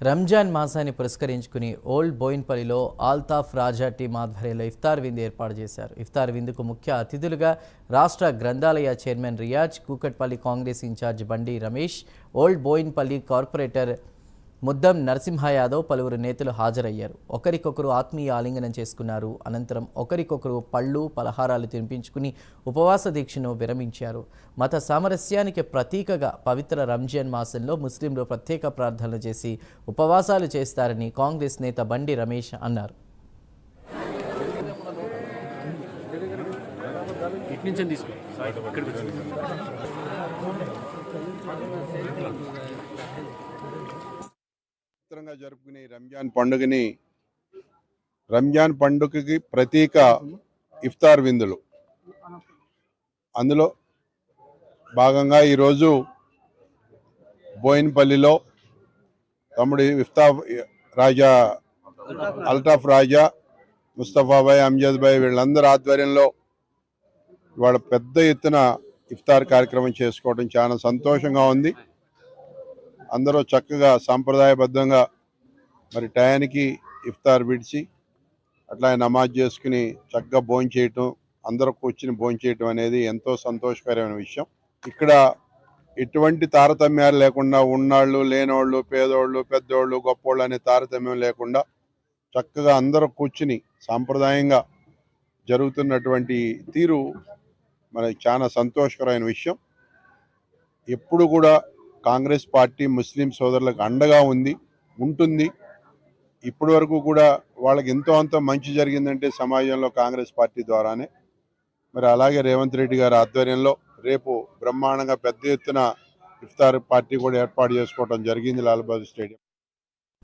రంజాన్ మాసాన్ని పురస్కరించుకుని ఓల్డ్ బోయిన్పల్లిలో ఆల్తాఫ్ రాజా టీం ఆధ్వర్యంలో ఇఫ్తార్ విందు ఏర్పాటు చేశారు. ఇఫ్తార్ విందుకు ముఖ్య అతిథులుగా రాష్ట్ర గ్రంథాలయ chairman Riyaz Kukatpally Congress in charge Bandi Ramesh old Boinpally corporator Muddam Narasimha Yadav పలువురు నేతలు హాజరయ్యారు. ఒకరికొకరు ఆత్మీయ ఆలింగనం చేసుకున్నారు. అనంతరం ఒకరికొకరు పళ్ళు పలహారాలు తినిపించుకుని ఉపవాస దీక్షను విరమించారు. మత సామరస్యానికి ప్రతీకగా పవిత్ర రంజాన్ మాసంలో ముస్లింలు ప్రత్యేక ప్రార్థనలు చేసి ఉపవాసాలు చేస్తారని కాంగ్రెస్ నేత బండి రమేష్ అన్నారు. ఇటు పవిత్రంగా జరుపుకునే రంజాన్ పండుగని రంజాన్ పండుగకి ప్రతీక ఇఫ్తార్ విందులు. అందులో భాగంగా ఈరోజు బోయిన్పల్లిలో తమ్ముడు ఇఫ్తా రాజా అల్టాఫ్ రాజా ముస్తఫాబాయ్ అంజద్ భాయ్ వీళ్ళందరి ఆధ్వర్యంలో ఇవాళ పెద్ద ఎత్తున ఇఫ్తార్ కార్యక్రమం చేసుకోవడం చాలా సంతోషంగా ఉంది. అందరూ చక్కగా సాంప్రదాయబద్ధంగా మరి టయానికి ఇఫ్తార్ విడిచి అట్లా నమాజ్ చేసుకుని చక్కగా భోంచేయటం అందరూ కూర్చుని భోంచేయటం అనేది ఎంతో సంతోషకరమైన విషయం. ఇక్కడ ఎటువంటి తారతమ్యాలు లేకుండా ఉన్నాళ్ళు లేనోళ్ళు పేదోళ్ళు పెద్దోళ్ళు గొప్పోళ్ళు అనే తారతమ్యం లేకుండా చక్కగా అందరూ కూర్చుని సాంప్రదాయంగా జరుగుతున్నటువంటి తీరు మనకి చాలా సంతోషకరమైన విషయం. ఎప్పుడు కూడా కాంగ్రెస్ పార్టీ ముస్లిం సోదరులకు అండగా ఉంది ఉంటుంది. ఇప్పటి వరకు కూడా వాళ్ళకి ఎంతో అంత మంచి జరిగిందంటే సమాజంలో కాంగ్రెస్ పార్టీ ద్వారానే. మరి అలాగే రేవంత్ రెడ్డి గారి ఆధ్వర్యంలో రేపు బ్రహ్మాండంగా పెద్ద ఎత్తున ఇఫ్తార్ పార్టీ కూడా ఏర్పాటు చేసుకోవడం జరిగింది లాల్బాద్ స్టేడియం.